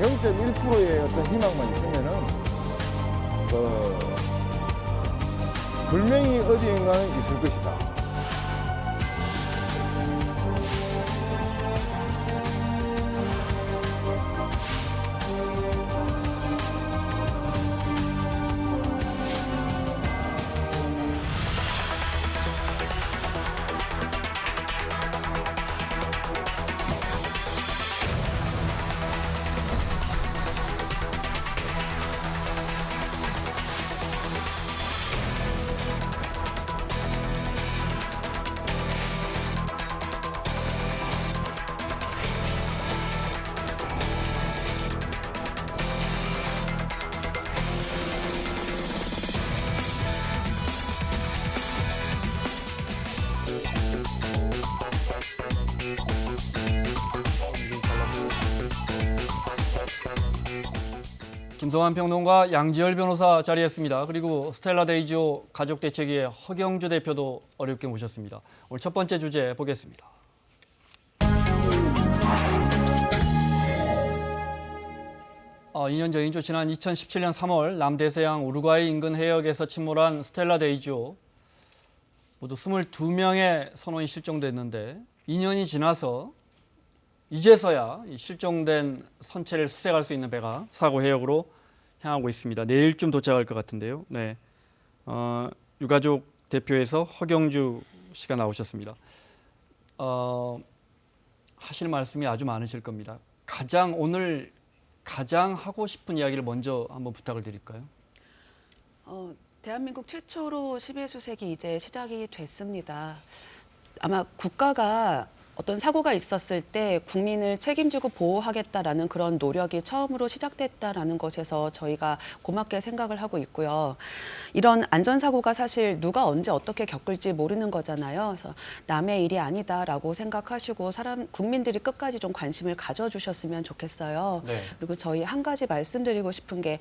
0.1%의 어떤 희망만 있으면은 그 분명히 어디인가는 있을 것이다. 김성환 평론가 양지열 변호사 자리했습니다. 그리고 스텔라 데이지오 가족 대책위의 허경주 대표도 어렵게 모셨습니다. 오늘 첫 번째 주제 보겠습니다. 어, 2년 전이죠. 지난 2017년 3월 남대서양 우루과이 인근 해역에서 침몰한 스텔라 데이지오 모두 22명의 선원이 실종됐는데 2년이 지나서 이제서야 이 실종된 선체를 수색할 수 있는 배가 사고 해역으로 향하고 있습니다. 내일쯤 도착할 것 같은데요. 네, 어, 유가족 대표에서 허경주 씨가 나오셨습니다. 어, 하실 말씀이 아주 많으실 겁니다. 가장 오늘 가장 하고 싶은 이야기를 먼저 한번 부탁을 드릴까요? 어, 대한민국 최초로 심해 수색이 이제 시작이 됐습니다. 아마 국가가 어떤 사고가 있었을 때 국민을 책임지고 보호하겠다라는 그런 노력이 처음으로 시작됐다라는 것에서 저희가 고맙게 생각을 하고 있고요. 이런 안전사고가 사실 누가 언제 어떻게 겪을지 모르는 거잖아요. 그래서 남의 일이 아니다라고 생각하시고 사람 국민들이 끝까지 좀 관심을 가져주셨으면 좋겠어요. 네. 그리고 저희 한 가지 말씀드리고 싶은 게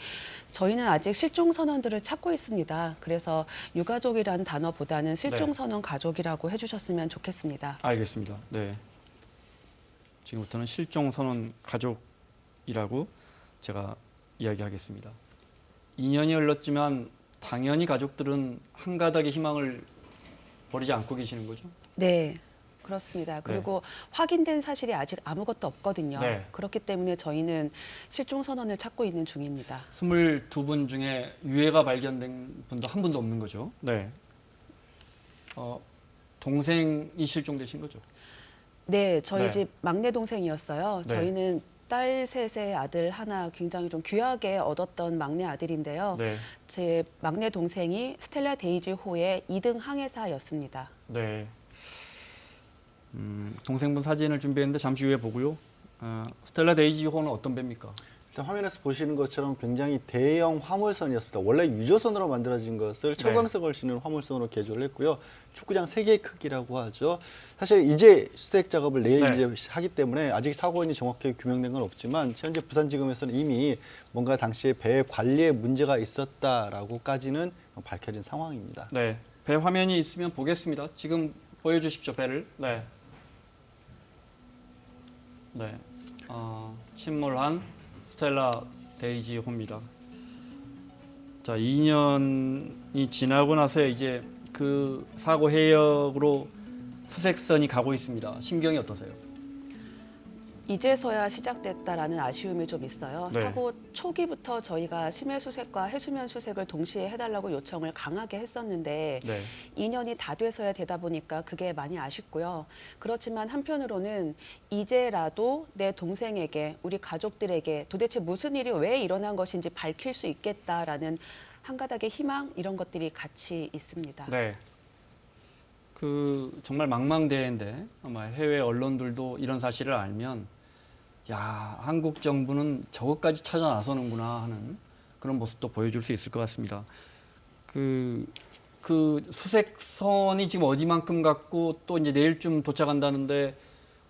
저희는 아직 실종 선원들을 찾고 있습니다. 그래서 유가족이라는 단어보다는 실종 네. 선원 가족이라고 해주셨으면 좋겠습니다. 알겠습니다. 네. 지금부터는 실종 선언 가족이라고 제가 이야기하겠습니다. 2년이 흘렀지만 당연히 가족들은 한 가닥의 희망을 버리지 않고 계시는 거죠. 네. 그렇습니다. 그리고 확인된 사실이 아직 아무것도 없거든요. 네. 그렇기 때문에 저희는 실종 선원을 찾고 있는 중입니다. 22분 중에 유해가 발견된 분도 한 분도 없는 거죠. 네. 어, 동생이 실종되신 거죠. 네, 저희 네. 집 막내 동생이었어요. 네. 저희는 딸 셋의 아들 하나 굉장히 좀 귀하게 얻었던 막내 아들인데요. 네. 제 막내 동생이 스텔라 데이지 호의 2등 항해사였습니다. 네. 음, 동생분 사진을 준비했는데 잠시 후에 보고요. 어, 스텔라 데이지 호는 어떤 배입니까? 화면에서 보시는 것처럼 굉장히 대형 화물선이었습니다. 원래 유조선으로 만들어진 것을 철광석 걸씨는 화물선으로 개조를 했고요. 축구장 세 개의 크기라고 하죠. 사실 이제 수색 작업을 내일 네. 이제 하기 때문에 아직 사고 원인이 정확하게 규명된 건 없지만 현재 부산지검에서는 이미 뭔가 당시에 배 관리에 문제가 있었다라고까지는 밝혀진 상황입니다. 네. 배 화면이 있으면 보겠습니다. 지금 보여주십시오 배를. 네. 네. 어, 침몰한 스텔라 데이지 호입니다. 자, 2년이 지나고 나서 이제 그 사고 해역으로 수색선이 가고 있습니다. 심경이 어떠세요? 이제서야 시작됐다라는 아쉬움이 좀 있어요. 네. 사고 초기부터 저희가 심해 수색과 해수면 수색을 동시에 해달라고 요청을 강하게 했었는데 네. 2년이 다 돼서야 되다 보니까 그게 많이 아쉽고요. 그렇지만 한편으로는 이제라도 내 동생에게 우리 가족들에게 도대체 무슨 일이 왜 일어난 것인지 밝힐 수 있겠다라는 한 가닥의 희망 이런 것들이 같이 있습니다. 네. 그 정말 망망대해인데 아마 해외 언론들도 이런 사실을 알면 야 한국 정부는 저것까지 찾아 나서는구나 하는 그런 모습도 보여줄 수 있을 것 같습니다. 그, 그 수색선이 지금 어디만큼 갔고 또 이제 내일쯤 도착한다는데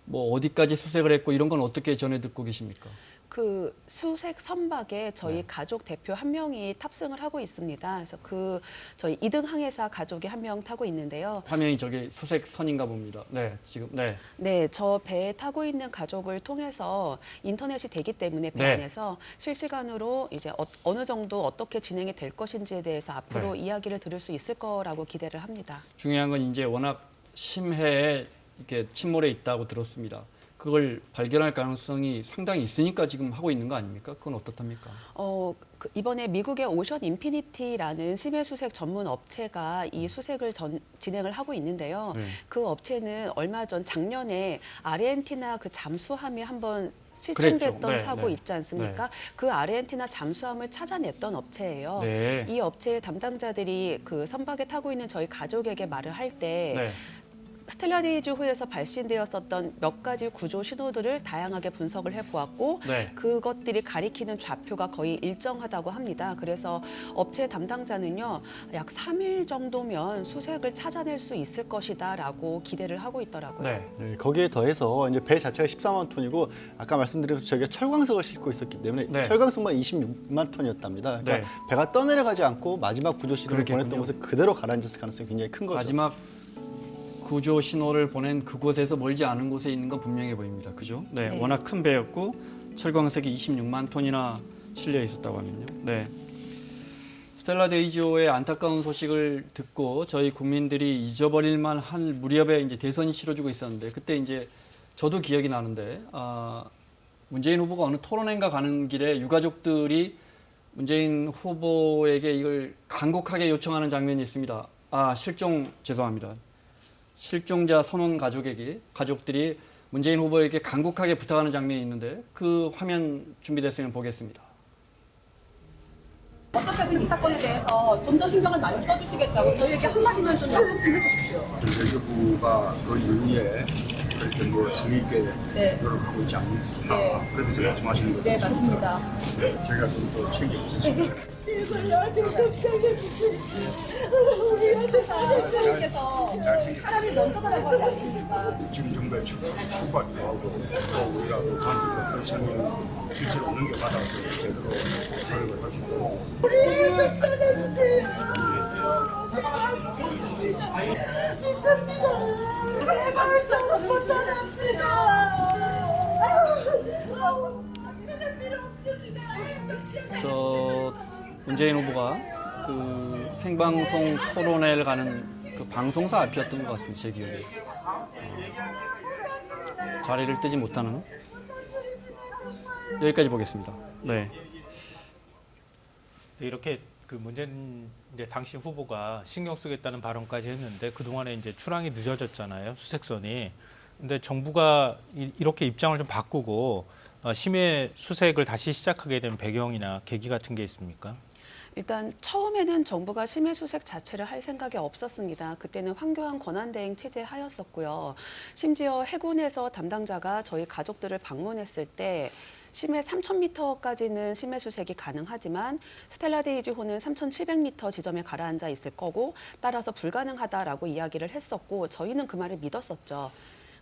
뭐 어디까지 수색을 했고 이런 건 어떻게 전해 듣고 계십니까? 그 수색 선박에 저희 네. 가족 대표 한 명이 탑승을 하고 있습니다. 그래서 그 저희 이등 항해사 가족이 한 명 타고 있는데요. 화면이 저기 수색 선인가 봅니다. 네, 지금 네. 네, 저 배에 타고 있는 가족을 통해서 인터넷이 되기 때문에 배 네. 안에서 실시간으로 이제 어, 느 정도 어떻게 진행이 될 것인지에 대해서 앞으로 네. 이야기를 들을 수 있을 거라고 기대를 합니다. 중요한 건 이제 워낙 심해에 이렇게 침몰해 있다고 들었습니다. 그걸 발견할 가능성이 상당히 있으니까 지금 하고 있는 거 아닙니까? 그건 어떻답니까? 어, 그 이번에 미국의 오션 인피니티라는 심해 수색 전문 업체가 이 수색을 전, 진행을 하고 있는데요. 네. 그 업체는 얼마 전 작년에 아르헨티나 그 잠수함이 한번. 실종됐던 네, 사고 네. 있지 않습니까? 그 아르헨티나 잠수함을 찾아냈던 업체예요. 네. 이 업체의 담당자들이 그 선박에 타고 있는 저희 가족에게 말을 할때 네. 스텔라 데이즈 호에서 발신되었었던 몇 가지 구조 신호들을 다양하게 분석을 해보았고 네. 그것들이 가리키는 좌표가 거의 일정하다고 합니다. 그래서 업체 담당자는요, 약 3일 정도면 수색을 찾아낼 수 있을 것이다라고 기대를 하고 있더라고요. 네. 네, 거기에 더해서 이제 배 자체가 14만 톤이고 아까 말씀드린 것처럼 저희가 철광석을 싣고 있었기 때문에 네. 철광석만 26만 톤이었답니다. 그러니까 네. 배가 떠내려가지 않고 마지막 구조 신호를 그렇겠군요. 보냈던 곳에 그대로 가라앉았을 가능성이 굉장히 큰 거죠. 마지막 구조 신호를 보낸 그곳에서 멀지 않은 곳에 있는 건 분명해 보입니다. 그죠? 네. 네. 워낙 큰 배였고 철광석이 26만 톤이나 실려 있었다고 하면요. 네. 스텔라 데이지오의 안타까운 소식을 듣고 저희 국민들이 잊어버릴 만한 무렵에 이제 대선이 치러지고 있었는데 그때 이제 저도 기억이 나는데 아, 문재인 후보가 어느 토론회인가 가는 길에 유가족들이 문재인 후보에게 이걸 간곡하게 요청하는 장면이 있습니다. 아 실종 죄송합니다. 실종자 선원 가족에게 가족들이 문재인 후보에게 간곡하게 부탁하는 장면이 있는데 그 화면 준비됐으면 보겠습니다. 어떻게든 이 사건에 대해서 좀 더 신경을 많이 써주시겠다고 저희에게 한마디만 좀 약속 좀 해주십시오. 정부가 그 이후에 그렇게 뭐 성의 있게 네. 노력하고 있지 않는가 네. 그렇게 말씀하시는 거죠. 네, 맞습니다. 저희가 좀 더 챙겨보겠습니다. 사람이 하지 않습니까? 지금 정부의 출발도 하고 또 우리가 또 관계가 그 설명 실제로 넘겨받아서 제대로 노력을 할수 있도록 제발 좀 저 문재인 후보가 그 생방송 토론회를 가는 그 방송사 앞이었던 것 같습니다. 제 기억에 어, 자리를 뜨지 못하는 여기까지 보겠습니다. 네. 네, 이렇게 그 문재인 이제 당시 후보가 신경 쓰겠다는 발언까지 했는데 그 동안에 이제 출항이 늦어졌잖아요 수색선이. 근데 정부가 이, 이렇게 입장을 좀 바꾸고 어, 심해 수색을 다시 시작하게 된 배경이나 계기 같은 게 있습니까? 일단 처음에는 정부가 심해 수색 자체를 할 생각이 없었습니다. 그때는 황교안 권한대행 체제 하였었고요. 심지어 해군에서 담당자가 저희 가족들을 방문했을 때 심해 3,000m까지는 심해 수색이 가능하지만 스텔라데이지호는 3,700m 지점에 가라앉아 있을 거고 따라서 불가능하다라고 이야기를 했었고 저희는 그 말을 믿었었죠.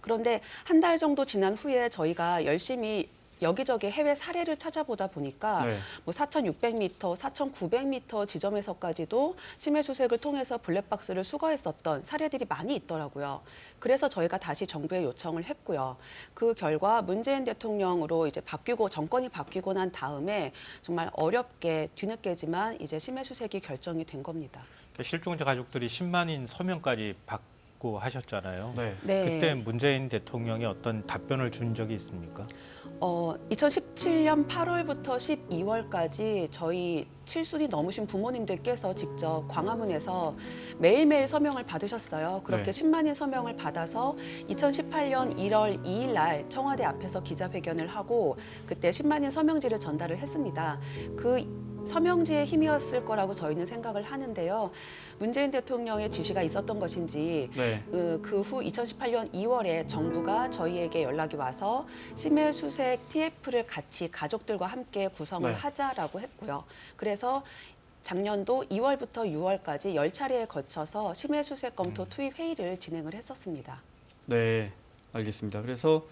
그런데 한 달 정도 지난 후에 저희가 열심히 여기저기 해외 사례를 찾아보다 보니까 네. 뭐 4,600m, 4,900m 지점에서까지도 심해 수색을 통해서 블랙박스를 수거했었던 사례들이 많이 있더라고요. 그래서 저희가 다시 정부에 요청을 했고요. 그 결과 문재인 대통령으로 이제 바뀌고 정권이 바뀌고 난 다음에 정말 어렵게 뒤늦게지만 이제 심해 수색이 결정이 된 겁니다. 그러니까 실종자 가족들이 10만인 서명까지 받 고 하셨잖아요. 네. 네. 그때 문재인 대통령이 어떤 답변을 준 적이 있습니까? 어, 2017년 8월부터 12월까지 저희 칠순이 넘으신 부모님들께서 직접 광화문에서 매일매일 서명을 받으셨어요. 그렇게 네. 10만인 서명을 받아서 2018년 1월 2일 날 청와대 앞에서 기자회견을 하고 그때 10만인 서명지를 전달을 했습니다. 그 서명지의 힘이었을 거라고 저희는 생각을 하는데요. 문재인 대통령의 지시가 있었던 것인지 네. 그 후 2018년 2월에 정부가 저희에게 연락이 와서 심해 수색 TF를 같이 가족들과 함께 구성을 네. 하자라고 했고요. 그래서 작년도 2월부터 6월까지 10차례에 거쳐서 심해 수색 검토 투입 회의를 진행을 했었습니다. 네, 알겠습니다. 그래서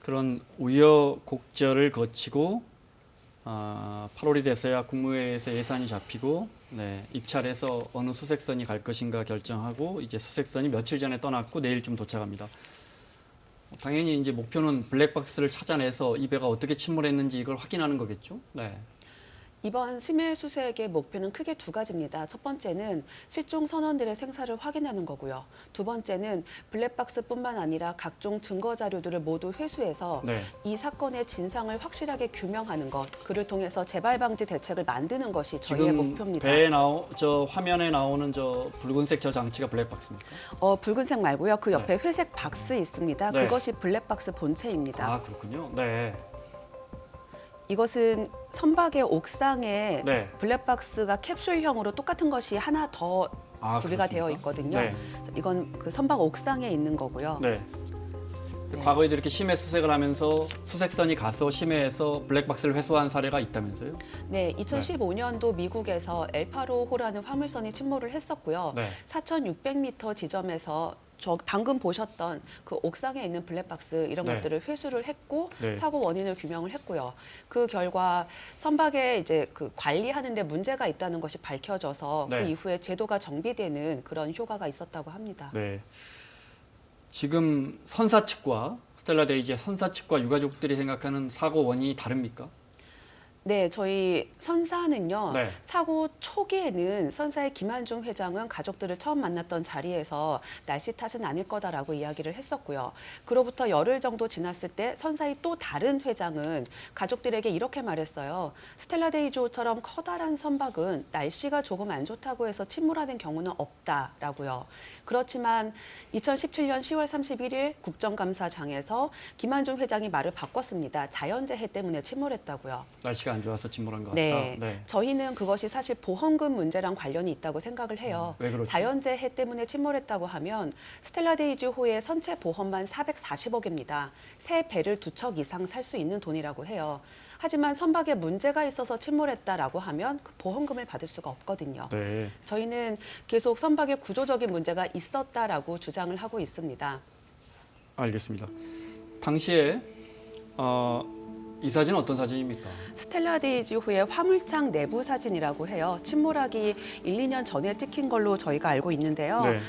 그런 우여곡절을 거치고 아, 8월이 돼서야 국무회의에서 예산이 잡히고 네, 입찰해서 어느 수색선이 갈 것인가 결정하고 이제 수색선이 며칠 전에 떠났고 내일쯤 도착합니다. 당연히 이제 목표는 블랙박스를 찾아내서 이 배가 어떻게 침몰했는지 이걸 확인하는 거겠죠. 네. 이번 심해 수색의 목표는 크게 두 가지입니다. 첫 번째는 실종 선원들의 생사를 확인하는 거고요. 두 번째는 블랙박스뿐만 아니라 각종 증거 자료들을 모두 회수해서 네. 이 사건의 진상을 확실하게 규명하는 것, 그를 통해서 재발 방지 대책을 만드는 것이 저희의 지금 목표입니다. 배에 나오 저 화면에 나오는 저 붉은색 저 장치가 블랙박스입니까? 어, 붉은색 말고요. 그 옆에 네. 회색 박스 있습니다. 네. 그것이 블랙박스 본체입니다. 아 그렇군요. 네. 이것은 선박의 옥상에 네. 블랙박스가 캡슐형으로 똑같은 것이 하나 더 아, 구비가 그렇습니까? 되어 있거든요. 네. 이건 그 선박 옥상에 있는 거고요. 네. 과거에도 이렇게 심해 수색을 하면서 수색선이 가서 심해에서 블랙박스를 회수한 사례가 있다면서요? 네, 2015년도 미국에서 엘파로 호라는 화물선이 침몰을 했었고요. 네. 4,600m 지점에서 저 방금 보셨던 그 옥상에 있는 블랙박스 이런 네. 것들을 회수를 했고 네. 사고 원인을 규명을 했고요. 그 결과 선박에 이제 그 관리하는데 문제가 있다는 것이 밝혀져서 네. 그 이후에 제도가 정비되는 그런 효과가 있었다고 합니다. 네. 지금 선사 측과 스텔라 데이지의 선사 측과 유가족들이 생각하는 사고 원인이 다릅니까? 네, 저희 선사는요. 네. 사고 초기에는 선사의 김한중 회장은 가족들을 처음 만났던 자리에서 날씨 탓은 아닐 거다라고 이야기를 했었고요. 그로부터 열흘 정도 지났을 때 선사의 또 다른 회장은 가족들에게 이렇게 말했어요. 스텔라데이조처럼 커다란 선박은 날씨가 조금 안 좋다고 해서 침몰하는 경우는 없다라고요. 그렇지만 2017년 10월 31일 국정감사장에서 김한중 회장이 말을 바꿨습니다. 자연재해 때문에 침몰했다고요. 날씨가 안 좋아서 침몰한 것 네. 같다. 네. 저희는 그것이 사실 보험금 문제랑 관련이 있다고 생각을 해요. 음, 왜 그렇죠? 자연재해 때문에 침몰했다고 하면 스텔라데이즈 호의 선체 보험만 440억입니다. 새 배를 두 척 이상 살 수 있는 돈이라고 해요. 하지만 선박에 문제가 있어서 침몰했다라고 하면 그 보험금을 받을 수가 없거든요. 네. 저희는 계속 선박에 구조적인 문제가 있었다라고 주장을 하고 있습니다. 알겠습니다. 당시에 어, 이 사진은 어떤 사진입니까? 스텔라 데이지호의 화물창 내부 사진이라고 해요. 침몰하기 1, 2년 전에 찍힌 걸로 저희가 알고 있는데요. 네.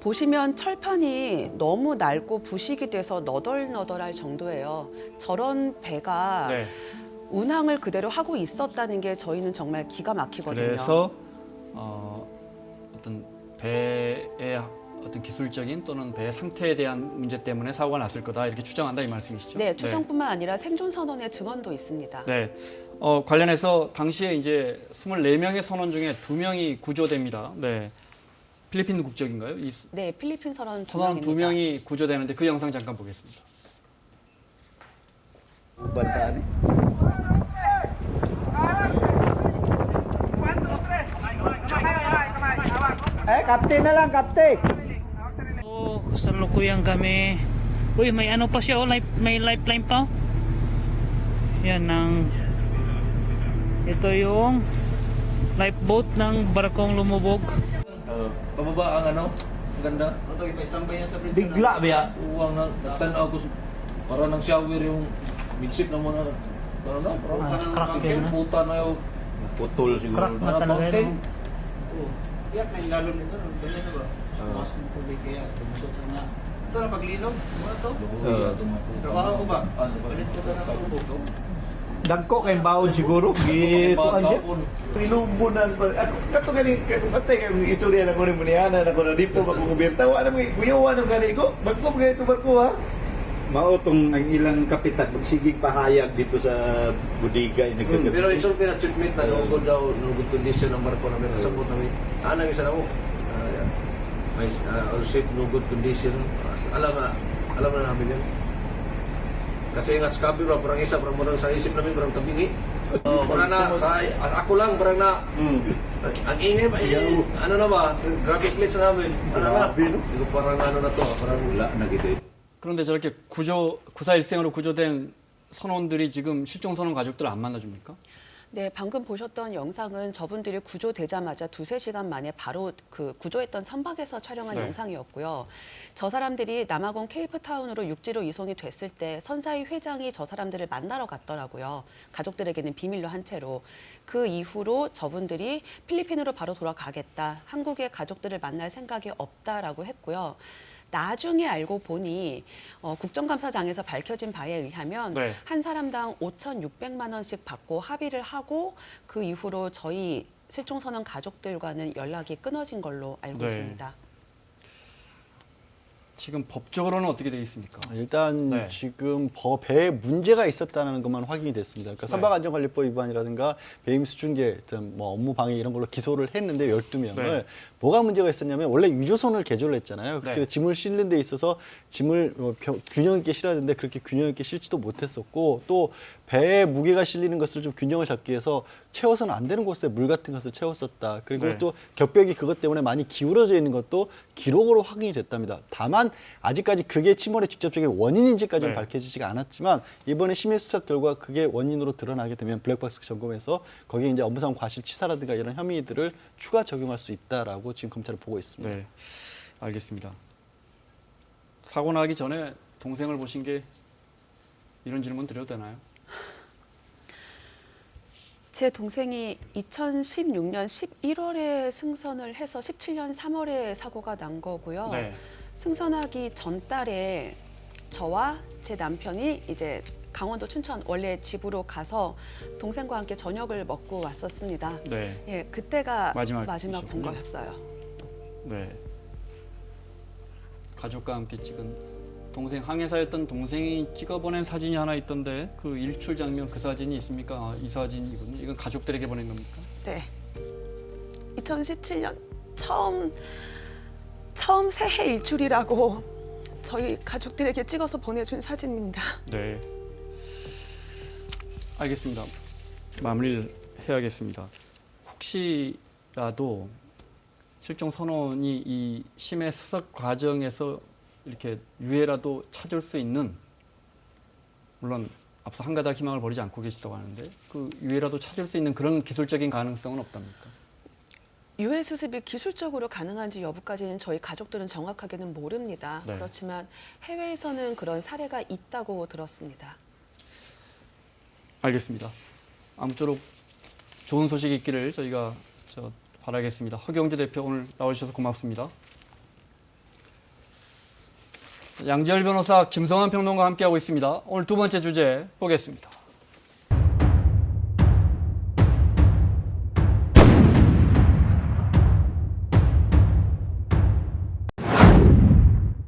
보시면 철판이 너무 낡고 부식이 돼서 너덜너덜할 정도예요. 저런 배가 네. 운항을 그대로 하고 있었다는 게 저희는 정말 기가 막히거든요. 그래서 어, 어떤 배의 어떤 기술적인 또는 배의 상태에 대한 문제 때문에 사고가 났을 거다 이렇게 추정한다 이 말씀이시죠? 네, 추정뿐만 아니라 생존 선원의 증언도 있습니다. 네. 어, 관련해서 당시에 이제 24명의 선원 중에 2명이 구조됩니다. 네. 필리핀 국적인가요? 이 네, 필리핀 선원 두 선원 명입니다. 두 명이 구조되는데 그 영상 잠깐 보겠습니다. Eh, kapten na lang, kapten. Oh, kasalukuyang kami. Uy, may ano pa siya, oh, life, may lifeline pa. oh. Yan ang ito yung lifeboat ng barkong lumubog. Pababa ang ano? Ang ganda. Ano may sambay niya sa bridge. Bigla, biya. Uwang na tanaw ko. Para nang shower yung midsip na muna. Ano na? Parang Ah, parang crack ang yun, puta na yung putol siguro. Crack na talaga yun, Oh. Yan, may lalo nito. Ganyan na ba? Sumas kong tubig kaya tumusot sa nga. Ito na paglinom. Ano to? Trabaho ko ba? Ba? Ganito ka na tubog. Dagko kay baon siguro. Gitu ang siya. Pinubo na ako. Kato gani katay kay istorya na ko ni Muniana na ko na di po magkumbirta. Wa na mga kuyawa ng gani ko. Bagko mga ito barko ha. Mao tong ang ilang kapitan magsigig pahayag dito sa budiga ini Hmm, pero isulti na treatment na nungod daw, nungod condition ng barko na meron. Sabot namin. Anang isa na mo. Ah. May uh, safe, no good condition. Ah, alam na, alam na namin yan. Kasi nga sa kabi ba, parang isa, parang parang sa isip namin, parang tabingi. Oh, parang na, sa, ako lang, parang na, ang ingay ba, eh, ano na ba, graphic list na namin. Ano na, parang ano na to, parang wala na gid. 그런데 저렇게 구조 구사 일생으로 구조된 선원들이 지금 실종 선원 가족들 안 만나줍니까? 네, 방금 보셨던 영상은 저분들이 구조되자마자 두세 시간 만에 바로 그 구조했던 선박에서 촬영한 네. 영상이었고요. 저 사람들이 남아공 케이프타운으로 육지로 이송이 됐을 때 선사위 회장이 저 사람들을 만나러 갔더라고요. 가족들에게는 비밀로 한 채로. 그 이후로 저분들이 필리핀으로 바로 돌아가겠다. 한국의 가족들을 만날 생각이 없다라고 했고요. 나중에 알고 보니 어, 국정감사장에서 밝혀진 바에 의하면 네. 한 사람당 5,600만 원씩 받고 합의를 하고 그 이후로 저희 실종 선원 가족들과는 연락이 끊어진 걸로 알고 네. 있습니다. 지금 법적으로는 어떻게 되어 있습니까? 일단 네. 지금 법에 문제가 있었다는 것만 확인이 됐습니다. 그러니까 네. 선박안전관리법 위반이라든가 배임 수중계, 뭐 업무 방해 이런 걸로 기소를 했는데 12명을 네. 뭐가 문제가 있었냐면 원래 유조선을 개조를 했잖아요. 그렇게 네. 짐을 실는 데 있어서 짐을 어, 겨- 균형 있게 실어야 되는데 그렇게 균형 있게 실지도 못했었고 또 배에 무게가 실리는 것을 좀 균형을 잡기 위해서 채워서는 안 되는 곳에 물 같은 것을 채웠었다. 그리고 네. 또 격벽이 그것 때문에 많이 기울어져 있는 것도 기록으로 확인이 됐답니다. 다만 아직까지 그게 침몰의 직접적인 원인인지까지는 네. 밝혀지지가 않았지만 이번에 심해 수사 결과 그게 원인으로 드러나게 되면 블랙박스 점검에서 거기에 이제 업무상 과실치사라든가 이런 혐의들을 추가 적용할 수 있다라고 지금 검찰은 보고 있습니다. 네, 알겠습니다. 사고 나기 전에 동생을 보신 게 이런 질문 드려도 되나요? 제 동생이 2016년 11월에 승선을 해서 17년 3월에 사고가 난 거고요. 네. 승선하기 전 달에 저와 제 남편이 이제 강원도 춘천 원래 집으로 가서 동생과 함께 저녁을 먹고 왔었습니다. 네. 예, 그때가 마지막 마지막, 본. 거였어요. 네. 가족과 함께 찍은 동생 항해사였던 동생이 찍어보낸 사진이 하나 있던데 그 일출 장면 그 사진이 있습니까? 아, 이 사진이군요. 이건 가족들에게 보낸 겁니까? 네. 2017년 처음 처음 새해 일출이라고 저희 가족들에게 찍어서 보내준 사진입니다. 네. 알겠습니다. 마무리를 해야겠습니다. 혹시라도 실종 선원이 이 심해 수색 과정에서 이렇게 유해라도 찾을 수 있는 물론 앞서 한 가닥 희망을 버리지 않고 계시다고 하는데 그 유해라도 찾을 수 있는 그런 기술적인 가능성은 없답니까? 유해 수습이 기술적으로 가능한지 여부까지는 저희 가족들은 정확하게는 모릅니다. 네. 그렇지만 해외에서는 그런 사례가 있다고 들었습니다. 알겠습니다. 아무쪼록 좋은 소식이 있기를 저희가 저 바라겠습니다. 허경재 대표 오늘 나와주셔서 고맙습니다. 양지열 변호사, 김성환 평론가 함께하고 있습니다. 오늘 두 번째 주제 보겠습니다.